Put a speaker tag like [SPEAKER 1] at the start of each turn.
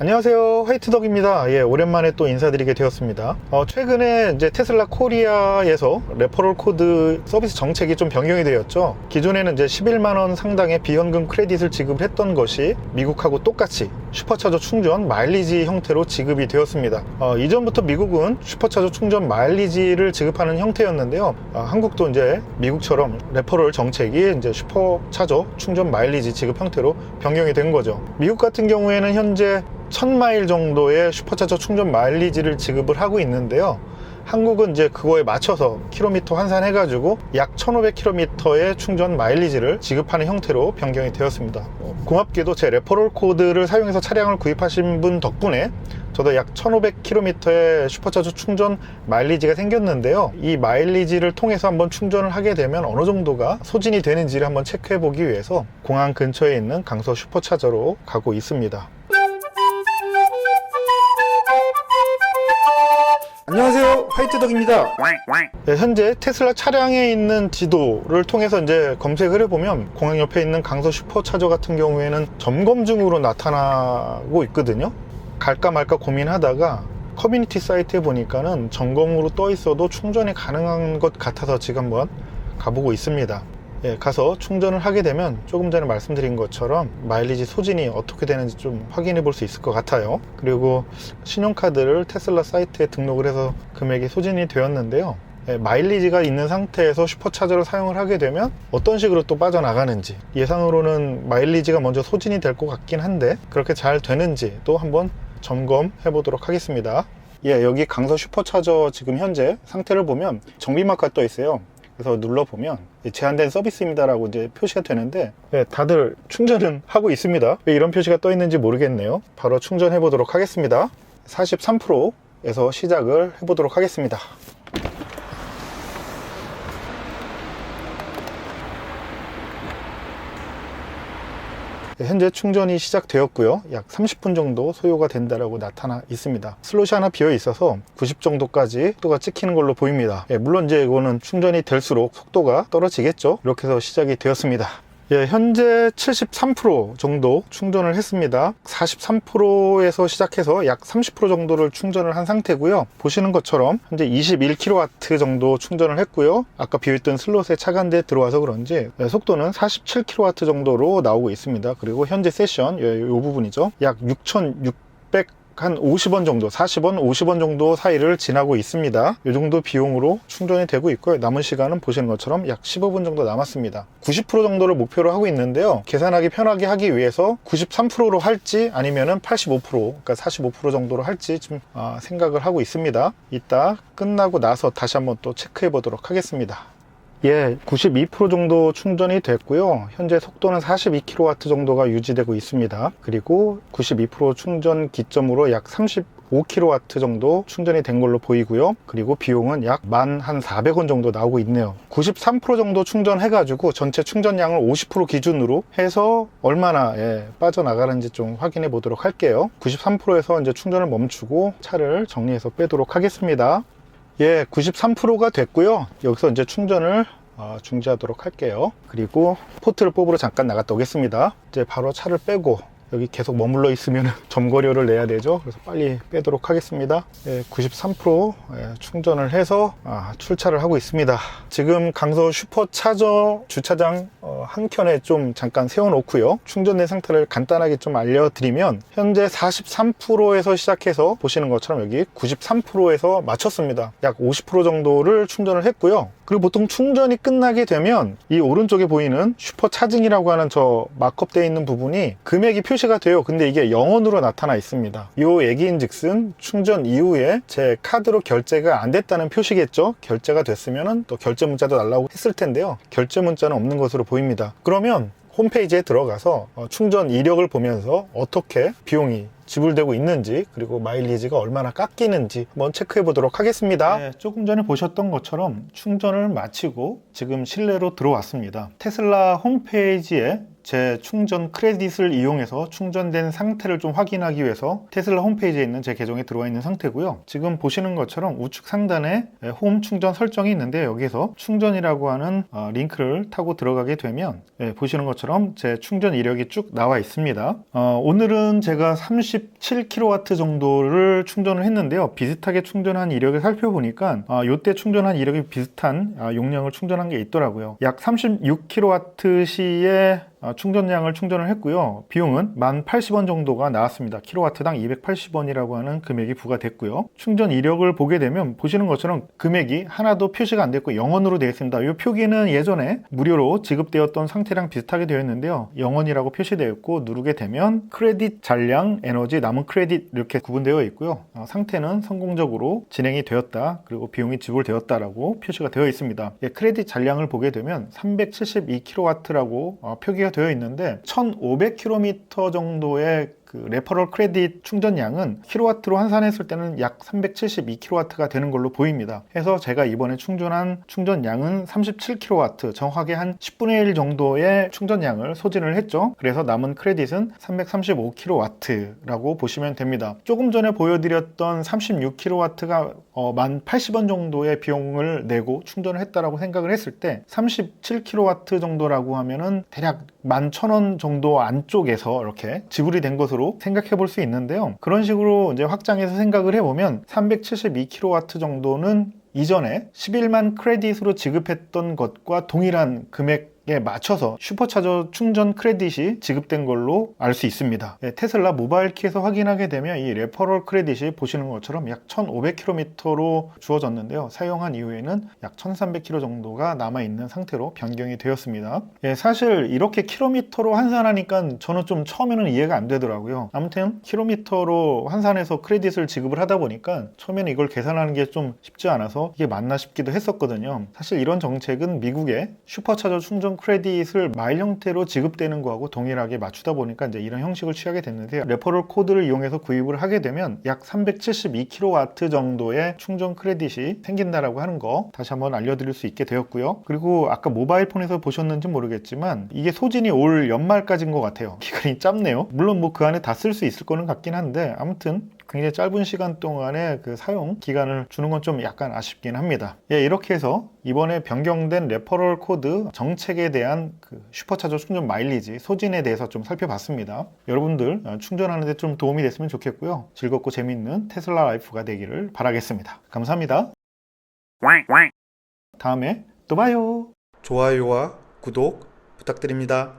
[SPEAKER 1] 안녕하세요. 화이트덕입니다. 예 오랜만에 또 인사드리게 되었습니다. 어, 최근에 이제 테슬라 코리아에서 레퍼럴 코드 서비스 정책이 좀 변경이 되었죠. 기존에는 이제 11만원 상당의 비현금 크레딧을 지급했던 것이 미국하고 똑같이 슈퍼차저 충전 마일리지 형태로 지급이 되었습니다. 어, 이전부터 미국은 슈퍼차저 충전 마일리지를 지급하는 형태였는데요. 어, 한국도 이제 미국처럼 레퍼럴 정책이 이제 슈퍼차저 충전 마일리지 지급 형태로 변경이 된 거죠. 미국 같은 경우에는 현재 1000마일 정도의 슈퍼차저 충전 마일리지를 지급을 하고 있는데요. 한국은 이제 그거에 맞춰서 킬로미터 환산해 가지고 약 1500km의 충전 마일리지를 지급하는 형태로 변경이 되었습니다. 어, 고맙게도 제 레퍼럴 코드를 사용해서 차량을 구입하신 분 덕분에 저도 약 1500km의 슈퍼차저 충전 마일리지가 생겼는데요. 이 마일리지를 통해서 한번 충전을 하게 되면 어느 정도가 소진이 되는지를 한번 체크해 보기 위해서 공항 근처에 있는 강서 슈퍼차저로 가고 있습니다. 안녕하세요. 화이트덕입니다. 네, 현재 테슬라 차량에 있는 지도를 통해서 이제 검색을 해보면 공항 옆에 있는 강서 슈퍼차저 같은 경우에는 점검 중으로 나타나고 있거든요. 갈까 말까 고민하다가 커뮤니티 사이트에 보니까는 점검으로 떠 있어도 충전이 가능한 것 같아서 지금 한번 가보고 있습니다 예, 가서 충전을 하게 되면 조금 전에 말씀드린 것처럼 마일리지 소진이 어떻게 되는지 좀 확인해 볼 수 있을 것 같아요. 그리고 신용카드를 테슬라 사이트에 등록을 해서 금액이 소진이 되었는데요. 예, 마일리지가 있는 상태에서 슈퍼차저를 사용을 하게 되면 어떤 식으로 또 빠져나가는지 예상으로는 마일리지가 먼저 소진이 될 것 같긴 한데 그렇게 잘 되는지 또 한번 점검해 보도록 하겠습니다. 예, 여기 강서 슈퍼차저 지금 현재 상태를 보면 정비마크가 떠 있어요. 그래서 눌러보면 제한된 서비스입니다라고 이제 표시가 되는데 네, 다들 충전은 하고 있습니다. 왜 이런 표시가 떠 있는지 모르겠네요. 바로 충전해 보도록 하겠습니다. 43%에서 시작을 해 보도록 하겠습니다. 현재 충전이 시작되었고요. 약 30분 정도 소요가 된다라고 나타나 있습니다. 슬롯이 하나 비어 있어서 90 정도까지 속도가 찍히는 걸로 보입니다. 예, 물론 이제 이거는 충전이 될수록 속도가 떨어지겠죠. 이렇게 해서 시작이 되었습니다. 예, 현재 73% 정도 충전을 했습니다. 43%에서 시작해서 약 30% 정도를 충전을 한 상태고요. 보시는 것처럼 현재 21kW 정도 충전을 했고요. 아까 비어있던 슬롯에 차간대 들어와서 그런지 예, 속도는 47kW 정도로 나오고 있습니다. 그리고 현재 세션, 예, 이 부분이죠. 약 6,600 한 50원 정도, 40원, 50원 정도 사이를 지나고 있습니다. 이 정도 비용으로 충전이 되고 있고요. 남은 시간은 보시는 것처럼 약 15분 정도 남았습니다. 90% 정도를 목표로 하고 있는데요. 계산하기 편하게 하기 위해서 93%로 할지 아니면은 85%, 그러니까 45% 정도로 할지 좀 아, 생각을 하고 있습니다. 이따 끝나고 나서 다시 한번 또 체크해 보도록 하겠습니다. 예, 92% 정도 충전이 됐고요. 현재 속도는 42kW 정도가 유지되고 있습니다. 그리고 92% 충전 기점으로 약 35kW 정도 충전이 된 걸로 보이고요. 그리고 비용은 약 만 한 400원 정도 나오고 있네요. 93% 정도 충전해가지고 전체 충전량을 50% 기준으로 해서 얼마나 예, 빠져나가는지 좀 확인해 보도록 할게요. 93%에서 이제 충전을 멈추고 차를 정리해서 빼도록 하겠습니다. 예, 93%가 됐고요. 여기서 이제 충전을 어, 중지하도록 할게요. 그리고 포트를 뽑으러 잠깐 나갔다 오겠습니다. 이제 바로 차를 빼고 여기 계속 머물러 있으면 점거료를 내야 되죠. 그래서 빨리 빼도록 하겠습니다. 예, 93% 예, 충전을 해서 아, 출차를 하고 있습니다. 지금 강서 슈퍼차저 주차장 어, 한 켠에 좀 잠깐 세워놓고요. 충전된 상태를 간단하게 좀 알려드리면 현재 43%에서 시작해서 보시는 것처럼 여기 93%에서 마쳤습니다. 약 50% 정도를 충전을 했고요. 그리고 보통 충전이 끝나게 되면 이 오른쪽에 보이는 슈퍼 차징이라고 하는 저 마크업 되어 있는 부분이 금액이 표시가 돼요. 근데 이게 영원으로 나타나 있습니다. 이 얘기인 즉슨 충전 이후에 제 카드로 결제가 안 됐다는 표시겠죠. 결제가 됐으면 또 결제 문자도 날라오고 했을 텐데요. 결제 문자는 없는 것으로 보입니다. 그러면 홈페이지에 들어가서 어, 충전 이력을 보면서 어떻게 비용이 지불되고 있는지 그리고 마일리지가 얼마나 깎이는지 한번 체크해 보도록 하겠습니다. 네, 조금 전에 보셨던 것처럼 충전을 마치고 지금 실내로 들어왔습니다. 테슬라 홈페이지에 제 충전 크레딧을 이용해서 충전된 상태를 좀 확인하기 위해서 테슬라 홈페이지에 있는 제 계정에 들어와 있는 상태고요. 지금 보시는 것처럼 우측 상단에 홈 충전 설정이 있는데 여기서 충전이라고 하는 어, 링크를 타고 들어가게 되면 예, 보시는 것처럼 제 충전 이력이 쭉 나와 있습니다. 어, 오늘은 제가 30 37kW 정도를 충전을 했는데요. 비슷하게 충전한 이력을 살펴보니까 아, 이때 충전한 이력이 비슷한 아, 용량을 충전한 게 있더라고요. 약 36kWh의 아, 충전량을 충전을 했고요. 비용은 1,080원 정도가 나왔습니다. 킬로와트당 280원이라고 하는 금액이 부과됐고요. 충전 이력을 보게 되면 보시는 것처럼 금액이 하나도 표시가 안 됐고 영원으로 되어 있습니다. 이 표기는 예전에 무료로 지급되었던 상태랑 비슷하게 되어 있는데요. 영원이라고 표시되어 있고 누르게 되면 크레딧 잔량, 에너지, 남은 크레딧 이렇게 구분되어 있고요. 어, 상태는 성공적으로 진행이 되었다. 그리고 비용이 지불되었다라고 표시가 되어 있습니다. 예, 크레딧 잔량을 보게 되면 372kW라고 어, 표기가 되어 있는데 1,500km 정도의 그 레퍼럴 크레딧 충전량은 킬로와트로 환산했을 때는 약 372kW가 되는 걸로 보입니다. 그래서 제가 이번에 충전한 충전량은 37kW, 정확하게 한 10분의 1 정도의 충전량을 소진을 했죠. 그래서 남은 크레딧은 335kW라고 보시면 됩니다. 조금 전에 보여드렸던 36kW가 어, 1,080원 정도의 비용을 내고 충전을 했다라고 생각을 했을 때 37kW 정도라고 하면은 대략 11,000원 정도 안쪽에서 이렇게 지불이 된 것으로 생각해 볼 수 있는데요. 그런 식으로 이제 확장해서 생각을 해보면 372kW 정도는 이전에 11만 크레딧으로 지급했던 것과 동일한 금액 에 맞춰서 슈퍼차저 충전 크레딧이 지급된 걸로 알 수 있습니다. 예, 테슬라 모바일 키에서 확인하게 되면 이 레퍼럴 크레딧이 보시는 것처럼 약 1,500km로 주어졌는데요. 사용한 이후에는 약 1,300km 정도가 남아 있는 상태로 변경이 되었습니다. 예, 사실 이렇게 킬로미터로 환산하니까 저는 좀 처음에는 이해가 안 되더라고요. 아무튼 킬로미터로 환산해서 크레딧을 지급을 하다 보니까 처음에는 이걸 계산하는 게 좀 쉽지 않아서 이게 맞나 싶기도 했었거든요. 사실 이런 정책은 미국의 슈퍼차저 충전 크레딧을 마일 형태로 지급되는 거하고 동일하게 맞추다 보니까 이제 이런 형식을 취하게 됐는데요. 레퍼럴 코드를 이용해서 구입을 하게 되면 약 372kW 정도의 충전 크레딧이 생긴다라고 하는 거 다시 한번 알려드릴 수 있게 되었고요. 그리고 아까 모바일 폰에서 보셨는지 모르겠지만 이게 소진이 올 연말까지인 것 같아요. 기간이 짧네요. 물론 뭐 그 안에 다 쓸 수 있을 거는 같긴 한데 아무튼 굉장히 짧은 시간 동안에 그 사용 기간을 주는 건 좀 약간 아쉽긴 합니다. 예, 이렇게 해서 이번에 변경된 레퍼럴 코드 정책에 대한 그 슈퍼차저 충전 마일리지 소진에 대해서 좀 살펴봤습니다. 여러분들 어, 충전하는데 좀 도움이 됐으면 좋겠고요. 즐겁고 재밌는 테슬라 라이프가 되기를 바라겠습니다. 감사합니다. 다음에 또 봐요.
[SPEAKER 2] 좋아요와 구독 부탁드립니다.